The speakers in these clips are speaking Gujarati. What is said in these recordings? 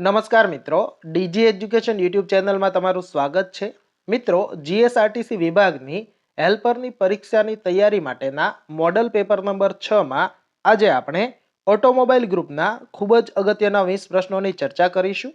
નમસ્કાર મિત્રો ડીજી એજ્યુકેશન યુટ્યુબ ચેનલમાં તમારું સ્વાગત છે. મિત્રો જીએસઆરટીસી વિભાગની હેલ્પરની પરીક્ષાની તૈયારી માટેના મોડલ પેપર નંબર છમાં આજે આપણે ઓટોમોબાઈલ ગ્રુપના ખૂબ જ અગત્યના વીસ પ્રશ્નોની ચર્ચા કરીશું.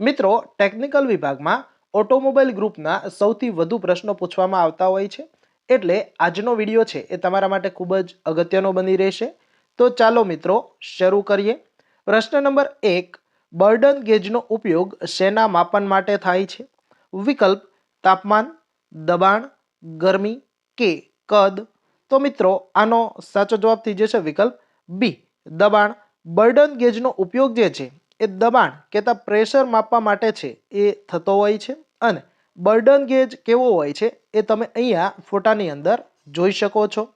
મિત્રો, ટેકનિકલ વિભાગમાં ઓટોમોબાઈલ ગ્રુપના સૌથી વધુ પ્રશ્નો પૂછવામાં આવતા હોય છે. એટલે આજનો વીડિયો છે એ તમારા માટે ખૂબ જ અગત્યનો બની રહેશે. તો ચાલો મિત્રો, શરૂ કરીએ. પ્રશ્ન નંબર એક બર્ડન ગેજનો ઉપયોગ શેના માપન માટે થાય છે? વિકલ્પ, તાપમાન, દબાણ, ગરમી કે કદ? તો મિત્રો, આનો સાચો જવાબ થઈ જશે વિકલ્પ બી. દબાણ. બર્ડન ગેજનો ઉપયોગ જે છે, એ દબાણ કહેતા પ્રેશર માપવા માટે છે, એ થતો હોય છે. અને બર્ડન ગેજ કેવો હોય છે, એ તમે અહીંયા ફોટાની અંદર જોઈ શકો છો.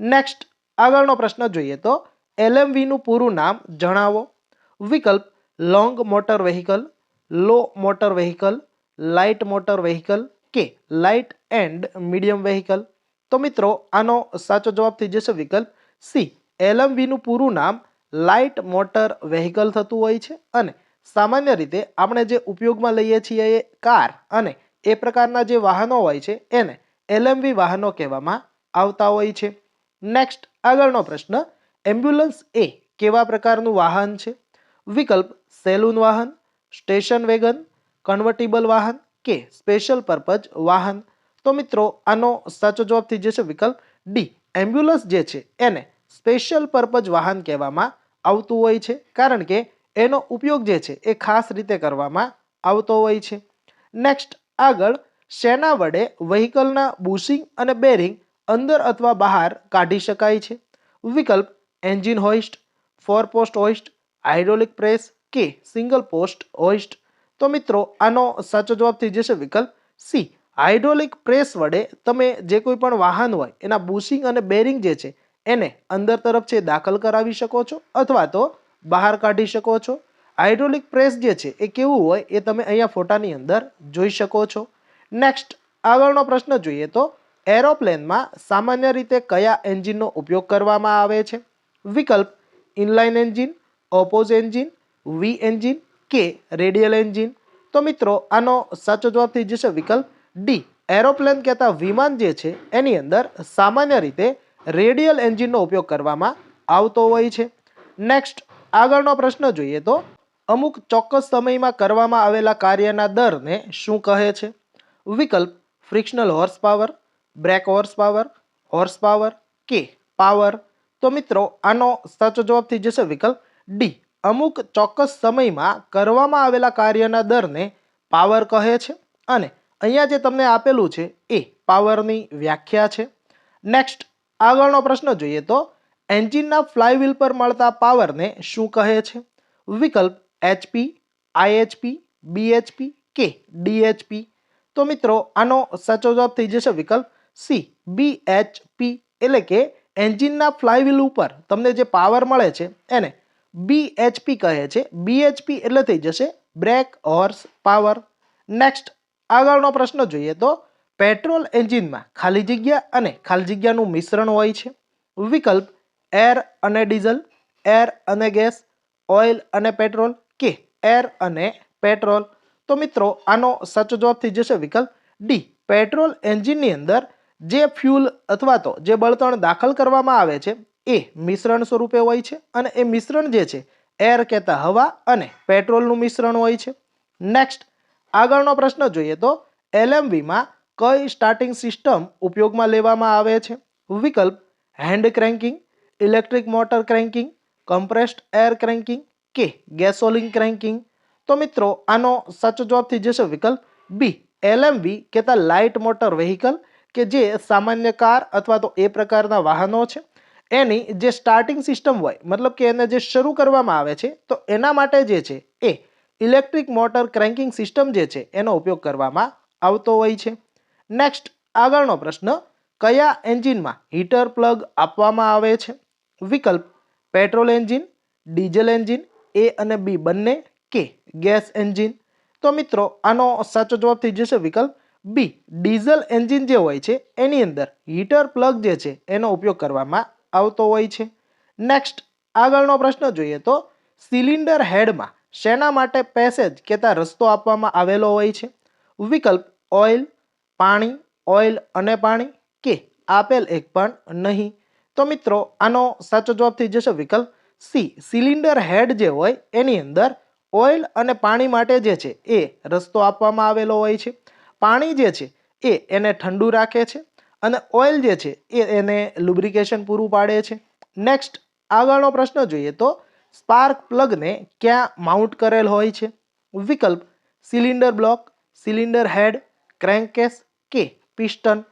નેક્સ્ટ, આગળનો પ્રશ્ન જોઈએ તો એલએમવીનું પૂરું નામ જણાવો. વિકલ્પ long motor vehicle low motor vehicle light motor vehicle કે લાઇટ એન્ડ મીડિયમ વેહિકલ તો મિત્રો, આનો સાચો જવાબ થઈ જશે વિકલ્પ સી. એલએમવીનું પૂરું નામ લાઇટ મોટર વેહિકલ થતું હોય છે અને સામાન્ય રીતે આપણે જે ઉપયોગમાં લઈએ છીએ એ કાર અને એ પ્રકારના જે વાહનો હોય છે એને એલએમવી વાહનો કહેવામાં આવતા હોય છે. નેક્સ્ટ આગળનો પ્રશ્ન એમ્બ્યુલન્સ એ કેવા પ્રકારનું વાહન છે? વિકલ્પ સેલૂન વાહન, સ્ટેશન વેગન, કન્વર્ટિબલ વાહન કે સ્પેશિયલ પર્પઝ વાહન. તો મિત્રો, આનો સાચો જવાબ થઈ જશે વિકલ્પ ડી. એમ્બ્યુલન્સ જે છે, એને સ્પેશિયલ પર્પઝ વાહન કહેવામાં આવતું હોય છે. કારણ કે એનો ઉપયોગ જે છે, એ ખાસ રીતે કરવામાં આવતો હોય છે. નેક્સ્ટ, આગળ શેના વડે વ્હીકલના બુશિંગ અને બેરિંગ અંદર અથવા બહાર કાઢી શકાય છે? વિકલ્પ engine hoist four post hoist hydraulic press કે સિંગલ પોસ્ટ હોઇસ્ટ તો મિત્રો, આનો સાચો જવાબ થઈ જશે વિકલ્પ સી હાઇડ્રોલિક પ્રેસ વડે તમે જે કોઈ પણ વાહન હોય, એના બુશિંગ અને બેરિંગ જે છે, એને અંદર તરફ છે દાખલ કરાવી શકો છો અથવા તો બહાર કાઢી શકો છો. હાઇડ્રોલિક પ્રેસ જે છે એ કેવું હોય, એ તમે અહીંયા ફોટાની અંદર જોઈ શકો છો. નેક્સ્ટ આગળનો પ્રશ્ન જોઈએ તો એરોપ્લેનમાં સામાન્ય રીતે કયા એન્જિનનો ઉપયોગ કરવામાં આવે છે? વિકલ્પ inline engine oppose engine V engine કે રેડિયલ એન્જિન તો મિત્રો, આનો સાચો જવાબ થઈ જશે વિકલ્પ ડી એરોપ્લેન કહેતા વિમાન જે છે, એની અંદર સામાન્ય રીતે રેડિયલ એન્જિનનો ઉપયોગ કરવામાં આવતો હોય છે. નેક્સ્ટ આગળનો પ્રશ્ન જોઈએ તો, અમુક ચોક્કસ સમયમાં કરવામાં આવેલા કાર્યના દરને શું કહે છે? વિકલ્પ frictional horse power brake horse power horse power કે પાવર તો મિત્રો, આનો સાચો જવાબ થઈ જશે વિકલ્પ ડી. અમુક ચોક્કસ સમયમાં કરવામાં આવેલા કાર્યના દરને પાવર કહે છે અને અહીંયા જે તમને આપેલું છે એ પાવરની વ્યાખ્યા છે. નેક્સ્ટ આગળનો પ્રશ્ન જોઈએ તો એન્જિનના ફ્લાયવ્હીલ પર મળતા પાવરને શું કહે છે? વિકલ્પ એચપી આઈએચપી બીએચપી કે ડીએચપી તો મિત્રો, આનો સાચો જવાબ થઈ જશે વિકલ્પ સી બીએચપી એટલે કે એન્જિનના ફ્લાયવ્હીલ ઉપર તમને જે પાવર મળે છે એને બીએચપી કહે છે. બીએચપી એટલે થઈ જશે બ્રેક, હોર્સ, પાવર. નેક્સ્ટ આગળનો પ્રશ્ન જોઈએ તો પેટ્રોલ એન્જિનમાં ખાલી જગ્યા અને ખાલી જગ્યાનું મિશ્રણ હોય છે. વિકલ્પ, એર અને ડીઝલ, એર અને ગેસ, ઓઇલ અને પેટ્રોલ કે એર અને પેટ્રોલ. તો મિત્રો, આનો સાચો જવાબ થઈ જશે વિકલ્પ ડી પેટ્રોલ એન્જિનની અંદર જે ફ્યુલ અથવા તો જે બળતણ દાખલ કરવામાં આવે છે એ મિશ્રણ સ્વરૂપે હોય છે અને એ મિશ્રણ જે છે, એર કહેતા હવા અને પેટ્રોલનું મિશ્રણ હોય છે. નેક્સ્ટ આગળનો પ્રશ્ન જોઈએ તો એલએમવીમાં કઈ સ્ટાર્ટિંગ સિસ્ટમ ઉપયોગમાં લેવામાં આવે છે? વિકલ્પ hand cranking electric motor cranking compressed air cranking કે ગેસોલિન ક્રેન્કિંગ તો મિત્રો, આનો સાચો જવાબ થઈ જશે વિકલ્પ બી એલએમવી કહેતા લાઇટ મોટર વેહિકલ કે જે સામાન્ય કાર અથવા તો એ પ્રકારના વાહનો છે. એની જે સ્ટાર્ટિંગ સિસ્ટમ હોય, મતલબ કે એને જે શરૂ કરવામાં આવે છે, તો એના માટે જે છે એ ઇલેક્ટ્રિક મોટર ક્રેન્કિંગ સિસ્ટમ જે છે, એનો ઉપયોગ કરવામાં આવતો હોય છે. નેક્સ્ટ આગળનો પ્રશ્ન, કયા એન્જિનમાં હીટર પ્લગ આપવામાં આવે છે? વિકલ્પ petrol engine diesel engine A અને બી બંને કે ગેસ એન્જિન તો મિત્રો, આનો સાચો જવાબ થઈ જશે વિકલ્પ બી ડીઝલ એન્જિન જે હોય છે, એની અંદર હીટર પ્લગ જે છે, એનો ઉપયોગ કરવામાં આવતો હોય છે. નેક્સ્ટ આગળનો પ્રશ્ન જોઈએ તો, સિલિન્ડર હેડમાં શેના માટે પેસેજ કહેતા રસ્તો આપવામાં આવેલો હોય છે? વિકલ્પ, ઓઇલ, પાણી, ઓઇલ અને પાણી કે આપેલ એક પણ નહીં. તો મિત્રો, આનો સાચો જવાબ થઈ જશે વિકલ્પ સી સિલિન્ડર હેડ જે હોય, એની અંદર ઓઇલ અને પાણી માટે જે છે, એ રસ્તો આપવામાં આવેલો હોય છે. પાણી જે છે, એ એને ઠંડુ રાખે છે. અને ઓઇલ જે છે, એ એને લુબ્રિકેશન પૂરું પાડે છે. નેક્સ્ટ આગળનો પ્રશ્ન જોઈએ તો, સ્પાર્ક પ્લગને ક્યાં માઉન્ટ કરેલ હોય છે? વિકલ્પ, cylinder block, cylinder head crankcase કે પિસ્ટન?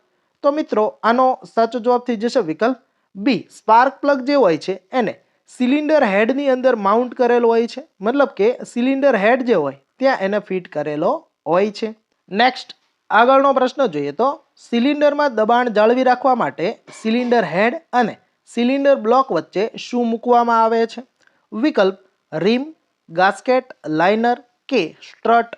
તો મિત્રો, આનો સાચો જવાબ થઈ જશે વિકલ્પ બી સ્પાર્ક પ્લગ જે હોય છે, એને સિલિન્ડર હેડની અંદર માઉન્ટ કરેલો હોય છે. મતલબ કે સિલિન્ડર હેડ જે હોય, ત્યાં એને ફિટ કરેલો હોય છે. નેક્સ્ટ આગળનો પ્રશ્ન જોઈએ તો સિલિન્ડરમાં દબાણ જાળવી રાખવા માટે સિલિન્ડર હેડ અને સિલિન્ડર બ્લોક વચ્ચે શું મૂકવામાં આવે છે? વિકલ્પ રીમ, ગાસ્કેટ, લાઇનર કે સ્ટ્રટ?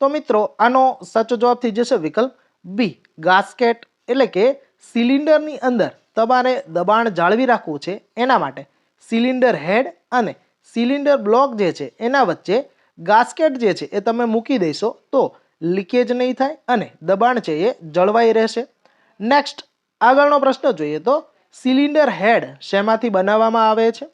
તો મિત્રો, આનો સાચો જવાબ થઈ જશે વિકલ્પ બી, ગાસ્કેટ. એટલે કે સિલિન્ડરની અંદર તમારે દબાણ જાળવી રાખવું છે એના માટે સિલિન્ડર હેડ અને સિલિન્ડર બ્લોક જે છે એના વચ્ચે ગાસ્કેટ જે છે એ તમે મૂકી દેશો તો લીકેજ નહીં થાય અને દબાણ છે એ જળવાઈ રહેશે. નેક્સ્ટ આગળનો પ્રશ્ન જોઈએ તો સિલિન્ડર હેડ શેમાંથી બનાવવામાં આવે છે?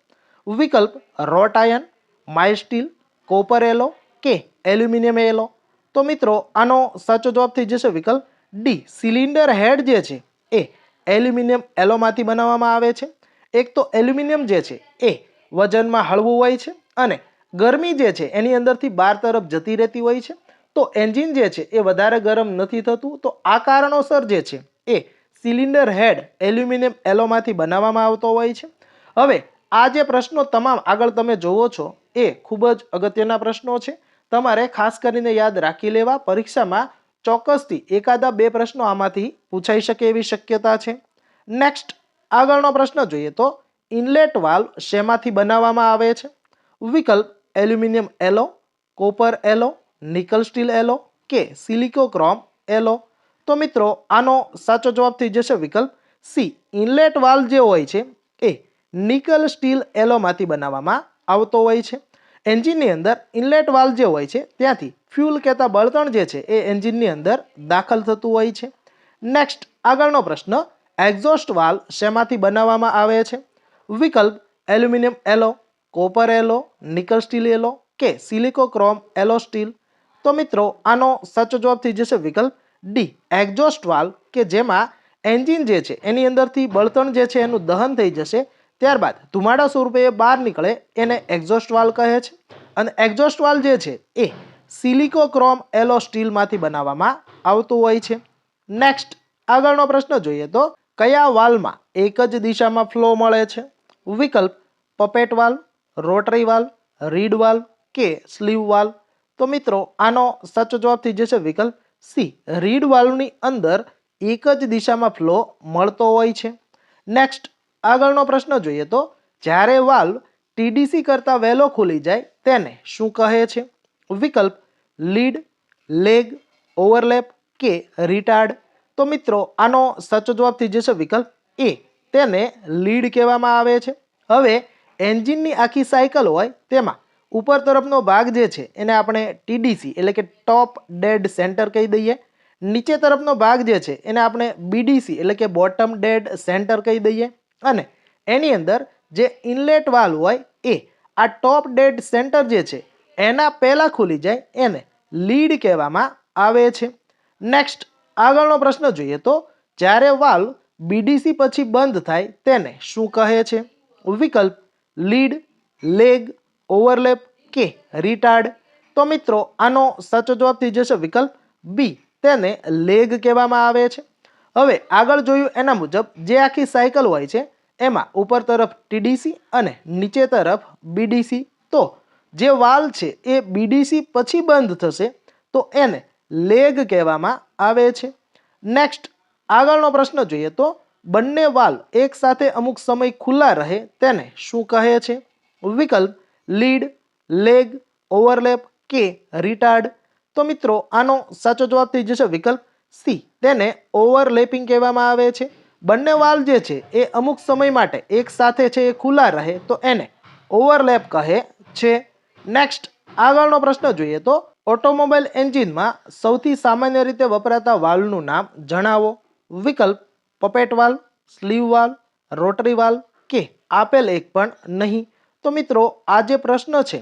વિકલ્પ રોટ આયન માઇસ્ટીલ કોપર એલો કે એલ્યુમિનિયમ એલો તો મિત્રો, આનો સાચો જવાબ થઈ જશે વિકલ્પ ડી સિલિન્ડર હેડ જે છે એ એલ્યુમિનિયમ એલોમાંથી બનાવવામાં આવે છે. એક તો એલ્યુમિનિયમ જે છે એ વજનમાં હળવું હોય છે અને ગરમી જે છે એની અંદરથી બાર તરફ જતી રહેતી હોય છે. તો એન્જિન જે છે એ વધારે ગરમ નથી થતું, તો આ કારણોસર જે છે એ સિલિન્ડર હેડ એલ્યુમિનિયમ એલોમાંથી બનાવવામાં આવતો હોય છે. હવે, આ જે પ્રશ્નો તમામ આગળ તમે જોવો છો એ ખૂબ જ અગત્યના પ્રશ્નો છે. તમારે ખાસ કરીને યાદ રાખી લેવા, પરીક્ષામાં ચોક્કસથી એકાદા બે પ્રશ્નો આમાંથી પૂછાઈ શકે એવી શક્યતા છે. નેક્સ્ટ આગળનો પ્રશ્ન જોઈએ તો, ઇનલેટ વાલ્વ શેમાંથી બનાવવામાં આવે છે? વિકલ્પ, aluminium alloy, copper alloy nickel steel alloy કે સિલિકોક્રોમ એલો? તો મિત્રો, આનો સાચો જવાબ થઈ જશે વિકલ્પ સી. ઇનલેટ વાલ જે હોય છે, એ નિકલ સ્ટીલ એલોમાંથી બનાવવામાં આવતો હોય છે. એન્જિનની અંદર ઇનલેટ વાલ જે હોય છે, ત્યાંથી ફ્યુલ કહેતા બળતણ જે છે, એ એન્જિનની અંદર દાખલ થતું હોય છે. નેક્સ્ટ, આગળનો પ્રશ્ન, એક્ઝોસ્ટ વાલ્વ શેમાંથી બનાવવામાં આવે છે? વિકલ્પ aluminium alloy, copper alloy, nickel steel alloy કે સિલિકોક્રોમ એલો સ્ટીલ? તો મિત્રો, આનો સાચો જવાબ થઈ જશે વિકલ્પ ડી એક્ઝોસ્ટ વાલ્વ કે જેમાં એન્જિન જે છે, એની અંદરથી બળતણ જે છે, એનું દહન થઈ જશે. ત્યારબાદ ધુમાડા સ્વરૂપે એ બહાર નીકળે, એને એક્ઝોસ્ટ વાલ કહે છે. અને એક્ઝોસ્ટ વાલ જે છે, એ સિલિકોક્રોમ એલો સ્ટીલમાંથી બનાવવામાં આવતું હોય છે. નેક્સ્ટ આગળનો પ્રશ્ન જોઈએ તો, કયા વાલમાં એક જ દિશામાં ફ્લો મળે છે? વિકલ્પ puppet valve rotary valve reed valve કે સ્લીવ વાલ્વ તો મિત્રો, આનો સાચો જવાબ થઈ જશે વિકલ્પ સી. રીડ વાલ્વની અંદર એક જ દિશામાં ફ્લો મળતો હોય છે. નેક્સ્ટ આગળનો પ્રશ્ન જોઈએ તો, જ્યારે વાલ્વ ટીડીસી કરતાં વહેલો ખુલી જાય, તેને શું કહે છે? વિકલ્પ લીડ, લેગ, ઓવરલેપ કે રિટાર્ડ? તો મિત્રો, આનો સાચો જવાબ થઈ જશે વિકલ્પ એ. તેને લીડ કહેવામાં આવે છે. હવે, એન્જિનની આખી સાયકલ હોય, તેમાં ઉપર તરફનો ભાગ જે છે, એને આપણે ટીડીસી એટલે કે ટોપ ડેડ સેન્ટર કહી દઈએ. નીચે તરફનો ભાગ જે છે, એને આપણે બીડીસી એટલે કે બોટમ ડેડ સેન્ટર કહી દઈએ. અને એની અંદર જે ઇનલેટ વાલ હોય, એ આ ટોપ ડેડ સેન્ટર જે છે, એના પહેલાં ખુલી જાય, એને લીડ કહેવામાં આવે છે. નેક્સ્ટ આગળનો પ્રશ્ન જોઈએ તો, જ્યારે વાલ બીડીસી પછી બંધ થાય, તેને શું કહે છે? વિકલ્પ લીડ લેગ ઓવરલેપ કે રિટાર્ડ? તો મિત્રો, આનો સાચો જવાબ થઈ જશે વિકલ્પ બી. તેને લેગ કહેવામાં આવે છે. હવે આગળ જોયું એના મુજબ જે આખી સાયકલ હોય છે, એમાં ઉપર તરફ ટીડીસી અને નીચે તરફ બીડીસી. તો જે વાલ છે એ બીડીસી પછી બંધ થશે, તો એને લેગ કહેવામાં આવે છે. નેક્સ્ટ, આગળનો પ્રશ્ન જોઈએ તો બંને વાલ એકસાથે અમુક સમય ખુલ્લા રહે તેને શું કહે છે? વિકલ્પ લીડ, લેગ, ઓવરલેપ કે રિટાર્ડ? તો મિત્રો, આનો સાચો જવાબ થઈ જશે વિકલ્પ સી. તેને ઓવરલેપિંગ કહેવામાં આવે છે. બંને વાલ જે છે, એ અમુક સમય માટે એક સાથે છે, એ ખુલ્લા રહે, તો એને ઓવરલેપ કહે છે. નેક્સ્ટ, આગળનો પ્રશ્ન જોઈએ તો ઓટોમોબાઈલ એન્જિનમાં સૌથી સામાન્ય રીતે વપરાતા વાલ્વનું નામ જણાવો. વિકલ્પ, puppet valve sleeve valve rotary valve કે આપેલ એક પણ નહીં. તો મિત્રો, આ જે પ્રશ્ન છે,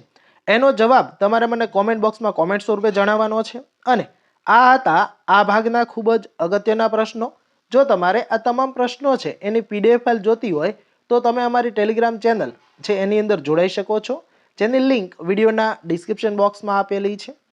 એનો જવાબ તમારે મને કોમેન્ટ બોક્સમાં કોમેન્ટ સ્વરૂપે જણાવવાનો છે. અને આ હતા આ ભાગના ખૂબ જ અગત્યના પ્રશ્નો. જો તમારે આ તમામ પ્રશ્નો છે, એની પીડીએફ ફાઇલ જોતી હોય, તો તમે અમારી ટેલિગ્રામ ચેનલ છે, એની અંદર જોડાઈ શકો છો. જેની લિંક વિડીયોના ડિસ્ક્રિપ્શન બોક્સમાં આપેલી છે.